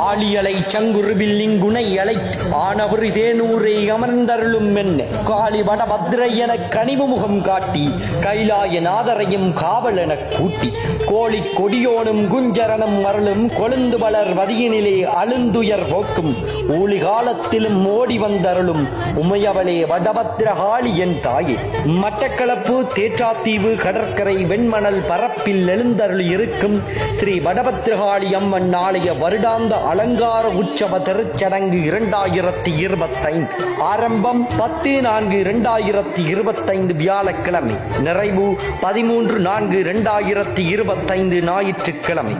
ஆளியலை சங்குருவில் இங்குனை அழைத்து ஆனவரி தேனூரை அமர்ந்தருளும் என்ன காளி வடபத்ரை என கனிவு முகம் காட்டி கைலாய நாதரையும் காவல் எனக் கூட்டி கோழி கொடியோனும் குஞ்சரனும் அருளும் கொழுந்து வளர் வதியினிலே அழுந்துயர் போக்கும் ஊழி காலத்திலும் ஓடி வந்தருளும் உமையவளே வடபத்ரகாளி என் தாயே. மட்டக்களப்பு தேற்றாத்தீவு கடற்கரை வெண்மணல் பரப்பில் எழுந்தருள் இருக்கும் ஸ்ரீ வடபத்ரகாளி அம்மன் ஆலய வருடாந்த அலங்கார உற்சவ திருச்சடங்கு இரண்டாயிரத்தி இருபத்தைந்து. ஆரம்பம் பத்து நான்கு இரண்டாயிரத்தி இருபத்தைந்து வியாழக்கிழமை. நிறைவு பதிமூன்று நான்கு இரண்டாயிரத்தி இருபத்தைந்து ஞாயிற்றுக்கிழமை.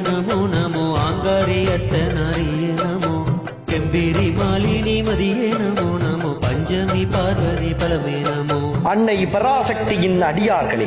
நமோ நமோ ஆங்காரியத்தனாரிய நமோ. கம்பீரி மாலினி மதியே நமோ நமோ. பஞ்சமி பார்வதி பலமே நமோ அன்னை பராசக்தியின் அடியார்களே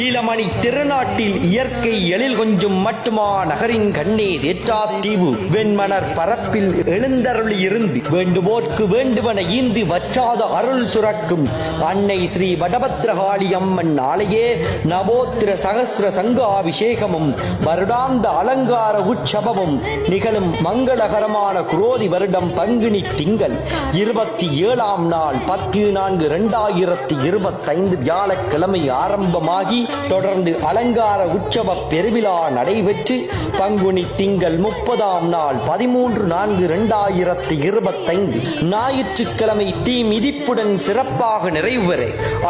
ஈழமணி திருநாட்டில் இயற்கை எழில் கொஞ்சம் மட்டுமா நகரின் கண்ணே தேற்றாத்தீவு வெண்மணர் பரப்பில் எழுந்தருளி இருந்து வேண்டுவோர்க்கு வேண்டுவன ஈந்து வற்றாத அருள் சுரக்கும் அன்னை ஸ்ரீ வடபத்ரகாளி அம்மன் ஆலையே நவோத்திர சகசிர சங்காபிஷேகமும் வருடாந்த அலங்கார உற்சவமும் நிகழும் மங்களகரமான குரோதி வருடம் பங்குனி திங்கள் இருபத்தி ஏழாம் நாள் பத்து நான்கு இரண்டாயிரத்தி இருபத்தைந்து வியாழக்கிழமை ஆரம்பமாகி தொடர்ந்து அலங்கார உற்சவ பெருவிழா நடைபெற்று பங்குனி திங்கள் முப்பதாம் நாள் பதிமூன்று நான்கு இரண்டாயிரத்தி இருபத்தைந்து ஞாயிற்றுக்கிழமை தீ மிதிப்புடன் சிறப்பாக நிறைவுற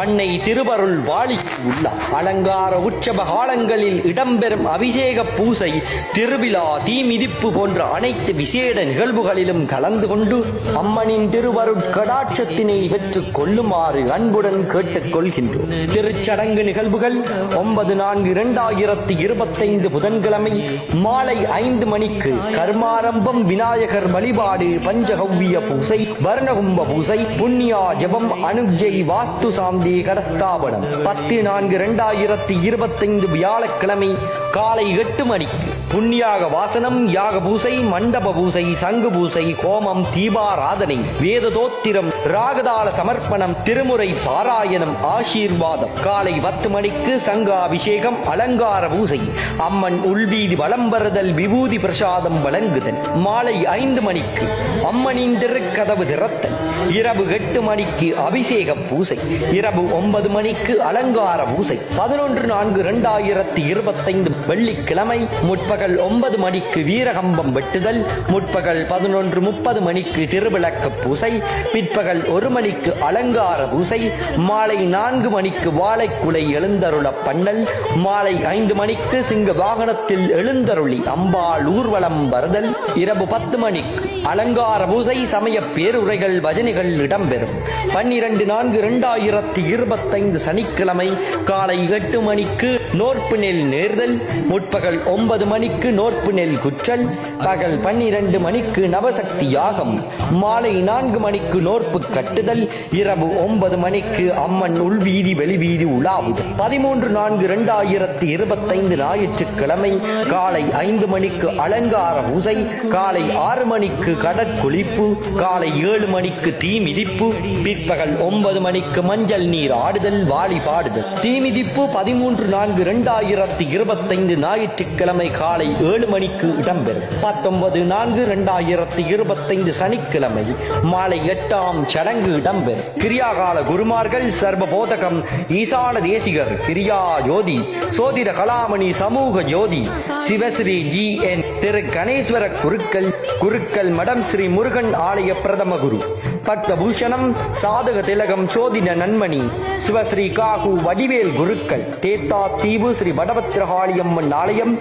அன்னை திருவருள் வாழிக்கு உள்ளார். அலங்கார உற்சவ காலங்களில் இடம்பெறும் அபிஷேக பூசை திருவிழா தீ மிதிப்பு போன்ற அனைத்து விசேட நிகழ்வுகளிலும் கலந்து கொண்டு அம்மனின் திருவருட்கடாட்சத்தினை பெற்றுக் கொள்ளுமாறு அன்புடன் கேட்டுக் கொள்கின்றோம். திருச்சடங்கு நிகழ்வுகள் ஒன்பது நான்கு இரண்டாயிரத்தி இருபத்தைந்து புதன்கிழமை மாலை ஐந்து மணிக்கு கர்மாரம்பம் விநாயகர் வழிபாடு பஞ்சகவ்விய பூசை வர்ணகும்ப பூசை புண்ணியா ஜபம் அனுஜை வாஸ்து சாந்தி கடஸ்தாபனம். பத்து நான்கு இரண்டாயிரத்தி இருபத்தைந்து வியாழக்கிழமை காலை எட்டு மணிக்கு புண்ணியாக வாசனம் யாக பூசை மண்டப பூசை சங்கு பூசை கோமம் தீபாராதனை வேத தோத்திரம் ராகதாள சமர்ப்பணம் திருமுறை பாராயணம் ஆசீர்வாதம். காலை பத்து மணிக்கு சங்க அபிஷேகம் அலங்கார பூசை. அம்மன் உள்வீதி வலம் வருதல் விபூதி பிரசாதம் வழங்குதல். மாலை ஐந்து மணிக்கு அம்மனின் திருக்கதவு திறத்தல் இரவு எட்டு மணிக்கு அபிஷேக பூசை இரவு ஒன்பது மணிக்கு அலங்கார பூசை பதினொன்று நான்கு இரண்டாயிரத்தி இருபத்தைந்து வெள்ளிக்கிழமை முற்பகல் ஒன்பது மணிக்கு வீரகம்பம் வெட்டுதல் முற்பகல் பதினொன்று முப்பது மணிக்கு திருவிளக்கு பூசை பிற்பகல் ஒரு மணிக்கு அலங்கார பூசை மாலை நான்கு மணிக்கு வாழைக்குலை எழுந்தருள பண்ணல் மாலை ஐந்து மணிக்கு சிங்க வாகனத்தில் எழுந்தருளி அம்பாள் ஊர்வலம் வருதல் இரவு பத்து மணிக்கு அலங்கார பூசை சமய பேருரைகள் பஜனைகள் இடம்பெறும். பன்னிரண்டு நான்கு இரண்டாயிரத்தி இருபத்தைந்து சனிக்கிழமை காலை எட்டு மணிக்கு நோற்பு நெல் நேர்தல் முற்பகல் ஒன்பது மணிக்கு நோற்பு நெல் குற்றல் பகல் பன்னிரண்டு மணிக்கு நவசக்தி யாகம் மாலை நான்கு மணிக்கு நோற்பு கட்டுதல் இரவு ஒன்பது மணிக்கு அம்மன் உள்வீதி வெளிவீதி உலாவுதல். பதிமூன்று நான்கு இரண்டாயிரத்தி இருபத்தைந்து ஞாயிற்றுக்கிழமை காலை ஐந்து மணிக்கு அலங்கார பூசை காலை ஆறு மணிக்கு குளிப்பு காலை ஏழு மணிக்கு தீ மிதிப்பு பிற்பகல் ஒன்பது மணிக்கு மஞ்சள் நீர் ஆடுதல் வாலி பாடுதல். தீ மிதிப்பு பதிமூன்று நான்கு இரண்டாயிரத்தி இருபத்தைந்து ஞாயிற்றுக்கிழமை காலை ஏழு மணிக்கு இடம்பெறும். பத்தொன்பது நான்கு இரண்டாயிரத்தி இருபத்தைந்து சனிக்கிழமை மாலை எட்டாம் சடங்கு இடம்பெறும். கிரியாகால குருமார்கள் சர்வ போதகம் ஈசான தேசிகர் கிரியா ஜோதி சோதிட கலாமணி சமூக ஜோதி சிவஸ்ரீ ஜி என் திரு கணேஸ்வர குருக்கள் குருக்கள் மடம் ஸ்ரீ முருகன் ஆலய பிரதம குரு. பக்த பூஷணம் சாதக திலகம் சோதின நன்மணி சிவஸ்ரீ காகு வடிவேல் குருக்கள் தேத்தா தீவு ஸ்ரீ வடபத்திரகாளியம்மன் ஆலயம்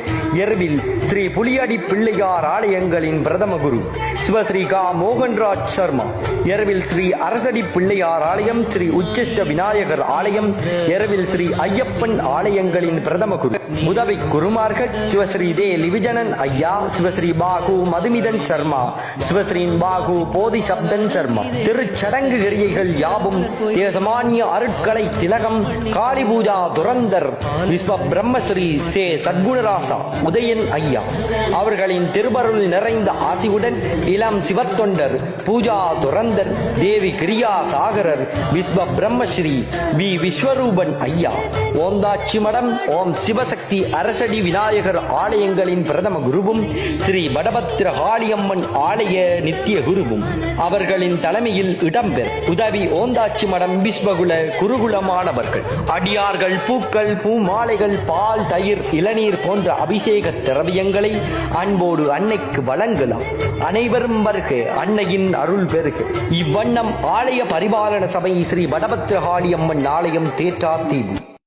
எருவில் ஸ்ரீ புலியடி பிள்ளையார் ஆலயங்களின் பிரதம குரு சிவஸ்ரீ கா. மோகன்ராஜ் சர்மா எருவில் ஸ்ரீ அரசடி பிள்ளையார் ஆலயம் ஸ்ரீ உச்சிஷ்ட விநாயகர் ஆலயம் எருவில் ஸ்ரீ ஐயப்பன் ஆலயங்களின் பிரதம குரு உதவி குருமார்கள் சிவஸ்ரீ தே. லிவிஜனன் ஐயா சிவஸ்ரீ பாகு மதுமிதன் சர்மா சிவஸ்ரீன் பாகு போதி சப்தன் சர்மா திருச்சடங்கு கிரியைகள் யாவும் தேசமானிய அருட்கலை திலகம் காளி பூஜா துரந்தர் விஸ்வ பிரம்மஸ்ரீ சே சத்குணராசா உதயன் ஐயா. அவர்களின் திருவருள் நிறைந்த ஆசியுடன் இளம் சிவத்தொண்டர் பூஜா துரந்தர் தேவி கிரியா சாகரர் விஸ்வ பிரம்மஸ்ரீ வி விஸ்வரூபன் ஐயா. ஓந்தாட்சி மடம் ஓம் சிவசக்தி அரசடி விநாயகர் ஆலயங்களின் பிரதம குருவும் ஸ்ரீ வடபத்திர காளியம்மன் ஆலய நித்திய குருவும். அவர்களின் தலைமையில் இடம்பெறும் உதவி ஓந்தாச்சி மடம் விஸ்வகுல குருகுலமானவர்கள். அடியார்கள் பூக்கள் பூ மாலைகள் பால் தயிர் இளநீர் போன்ற அபிஷேக திரவியங்களை அன்போடு அன்னைக்கு வழங்கலாம். அனைவரும் வருக அன்னையின் அருள் பெருக. இவ்வண்ணம் ஆலய பரிபாலன சபை ஸ்ரீ வடபத்திரகாளி அம்மன் ஆலயம் தேற்றா தீவு